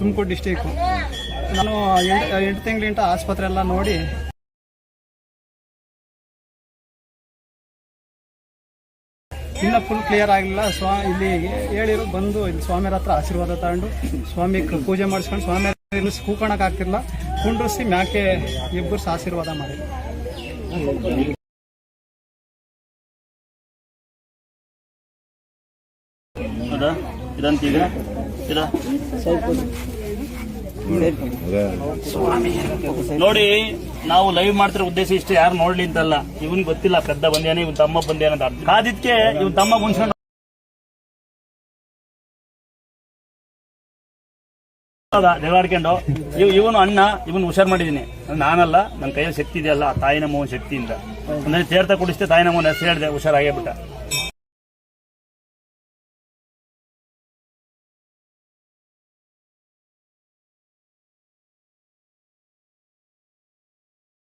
Tumakuru district ನಾನು ಎಂಟು ಎಂಟು ತಿಂಗಳಿಂದ ಆಸ್ಪತ್ರೆ ಎಲ್ಲ ನೋಡಿ. ಇನ್ನ ಫುಲ್ ಕ್ಲಿಯರ್ ಆಗಲಿಲ್ಲ. ಸ್ವಾ, ಇಲ್ಲಿ ಹೇಳಿರು ಬಂದು ಇಲ್ಲಿ ಸ್ವಾಮಿಯರ ಹತ್ರ ಆಶೀರ್ವಾದ ತಗೊಂಡು ಸ್ವಾಮಿ ಪೂಜೆ ಮಾಡಿಸ್ಕೊಂಡು ಸ್ವಾಮಿ ಇಲ್ಲಿ ಕೂಕಣಕ್ ಆಗ್ತಿಲ್ಲ ಕುಂಡ್ರಿಸಿ ಮ್ಯಾಕೆ ಇಬ್ಬರು ಆಶೀರ್ವಾದ ಮಾಡಿ ಇದಂತೀಗ? ನೋಡಿ, ನಾವು ಲೈವ್ ಮಾಡ್ತಿರೋ ಉದ್ದೇಶ ಇಷ್ಟೇ, ಯಾರು ನೋಡ್ಲಿ ಅಂತಲ್ಲ. ಇವನ್ ಗೊತ್ತಿಲ್ಲ, ಪೆದ್ದ ಬಂದೇನೆ ಇವನ್ ತಮ್ಮ ಬಂದೇನೆ ಅಂತ. ಕಾದಿದ್ಕೆ ಇವನ್ ತಮ್ಮ ಮುಂಚೆ ಜಗಾಡ್ಕೊಂಡು ಇವ್ ಇವನು ಅಣ್ಣ, ಇವನು ಹುಷಾರ್ ಮಾಡಿದೀನಿ. ನಾನಲ್ಲ ನನ್ನ ಕೈಯಲ್ಲಿ ಶಕ್ತಿ ಇದೆಯಲ್ಲ ತಾಯಿನ ಮೋಹನ್ ಶಕ್ತಿಯಿಂದ. ಅಂದ್ರೆ, ತೀರ್ಥ ಕುಡಿಸ್ತೆ ತಾಯಿನ ಮೋಹನ್ ಹೆಸರು ಹೇಳಿದೆ, ಹುಷಾರಾಗೇ ಬಿಟ್ಟ.